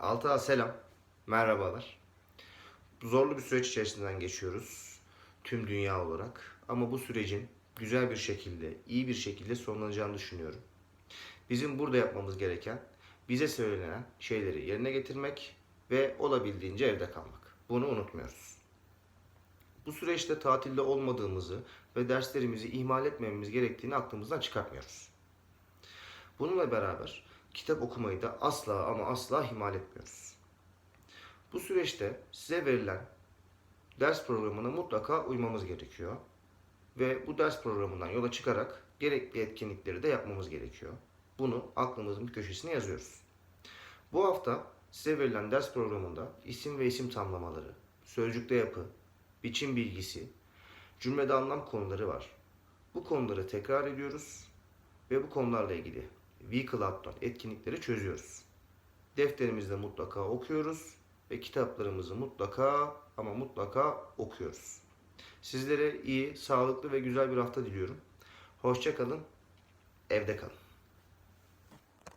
Altığa selam. Merhabalar. Zorlu bir süreç içerisinden geçiyoruz. Tüm dünya olarak. Ama bu sürecin güzel bir şekilde, iyi bir şekilde sonlanacağını düşünüyorum. Bizim burada yapmamız gereken bize söylenen şeyleri yerine getirmek ve olabildiğince evde kalmak. Bunu unutmuyoruz. Bu süreçte tatilde olmadığımızı ve derslerimizi ihmal etmememiz gerektiğini aklımızdan çıkartmıyoruz. Bununla beraber kitap okumayı da asla ama asla ihmal etmiyoruz. Bu süreçte size verilen ders programına mutlaka uymamız gerekiyor. Ve bu ders programından yola çıkarak gerekli etkinlikleri de yapmamız gerekiyor. Bunu aklımızın köşesine yazıyoruz. Bu hafta size verilen ders programında isim ve isim tamlamaları, sözcükte yapı, biçim bilgisi, cümlede anlam konuları var. Bu konuları tekrar ediyoruz ve bu konularla ilgili Weeklat'tan etkinlikleri çözüyoruz. Defterimizde mutlaka okuyoruz ve kitaplarımızı mutlaka ama mutlaka okuyoruz. Sizlere iyi, sağlıklı ve güzel bir hafta diliyorum. Hoşça kalın, evde kalın.